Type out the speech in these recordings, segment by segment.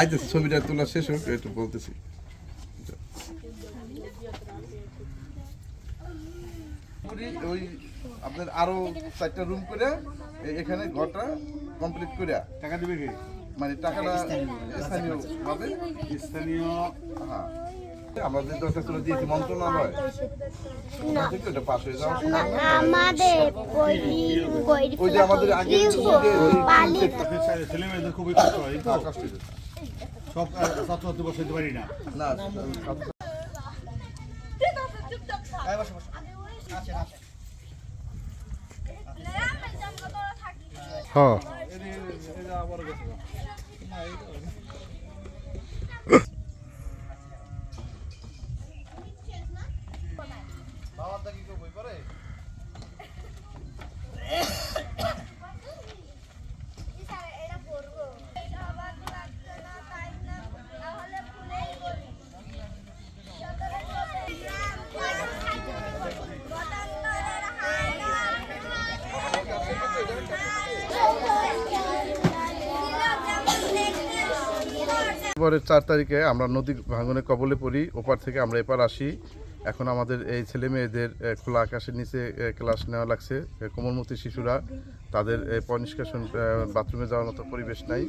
আইতে ছবিটা তোলা শেষ হোক একটু বলতেছি। ওই আপনার আরও চারটা রুম করে এখানে ঘরটা কমপ্লিট করে টাকা দিবে কি? মানে টাকাটা স্থানীয়। স্থানীয়। হ্যাঁ। আমাদের মন্ত্রণালয়। পাস হয়ে যাওয়ার সময়। আমাদের ওই যে আমাদের আগে ছেলে খুবই কষ্ট হয় সব ছাত্র ছাত্রী পারি না। না হ্যাঁ এবারের চার তারিখে আমরা নদী ভাঙনে কবলে পড়ি। ওপার থেকে আমরা এপার আসি। এখন আমাদের এই ছেলে মেয়েদের খোলা আকাশের নিচে ক্লাস নেওয়া লাগছে। কোমলমতি শিশুরা তাদের এ, বাথরুমে যাওয়ার মতো পরিবেশ নাই।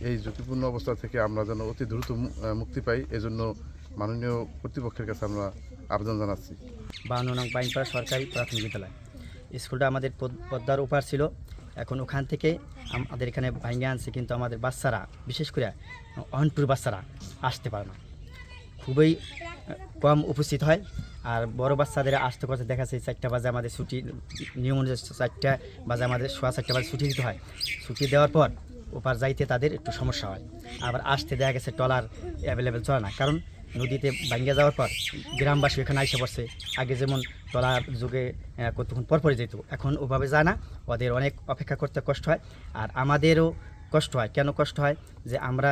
এই ঝুঁকিপূর্ণ অবস্থা থেকে আমরা যেন অতি দ্রুত মুক্তি পাই এজন্য মাননীয় কর্তৃপক্ষের কাছে আমরা আবেদন জানাচ্ছি। বাউন্ন নং পাইনপাড়া সরকারি প্রাথমিক বিদ্যালয়। স্কুলটা আমাদের পদ- পদ্মার ওপার ছিল। এখন ওখান থেকে আমাদের এখানে ভাঙ্গে আনছে, কিন্তু আমাদের বাচ্চারা, বিশেষ করে অনটুর বাচ্চারা আসতে পারে না। খুবই কম উপস্থিত হয়। আর বড় বাচ্চাদের আসতে করতে দেখা যায়, চারটা বাজে আমাদের ছুটি, নিয়ম অনুযায়ী চারটা বাজে আমাদের সোয়া চারটা বাজে ছুটি দিতে হয়। ছুটি দেওয়ার পর ওপার যাইতে তাদের একটু সমস্যা হয়। আবার আসতে দেখা গেছে টলার অ্যাভেলেবেল চলে না। কারণ নদীতে ভাঙ্গে যাওয়ার পর গ্রামবাসী এখানে আইসে পড়ছে। আগে যেমন তলার যুগে কতক্ষণ পরপরই যেত এখন ওভাবে যায় না। ওদের অনেক অপেক্ষা করতে কষ্ট হয়। আর আমাদেরও কষ্ট হয়। কেন কষ্ট হয়? যে আমরা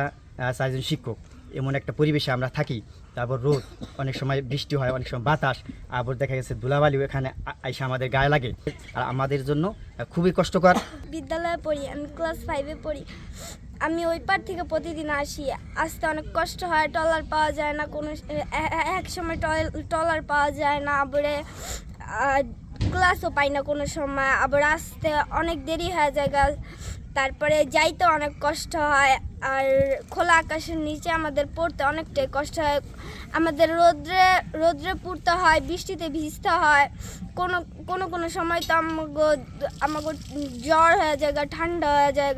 চারজন শিক্ষক, এমন একটা পরিবেশে আমরা থাকি। তারপর রোদ, অনেক সময় বৃষ্টি হয়, অনেক সময় বাতাস, আবার দেখা গেছে ধুলাবালিও এখানে আইসা আমাদের গায়ে লাগে। আর আমাদের জন্য খুবই কষ্টকর। বিদ্যালয়ে পড়ি, আমি ক্লাস ফাইভে পড়ি। আমি ওই পার থেকে প্রতিদিন আসি আসতে অনেক কষ্ট হয় টলার পাওয়া যায় না, কোনো এক সময় টলার পাওয়া যায় না, আবারে ক্লাসও পাই না কোনো সময়, আবার আসতে অনেক দেরি হয়ে জায়গা তারপরে যাইতে অনেক কষ্ট হয়, আর খোলা আকাশের নিচে আমাদের পড়তে অনেকটাই কষ্ট হয় আমাদের রোদ্রে রোদ্রে পড়তে হয়, বৃষ্টিতে ভিজতে হয়, কোনো কোনো কোনো সময় তো আমাকে আমাকে জ্বর হয়ে যায় ঠান্ডা হয়ে যায়।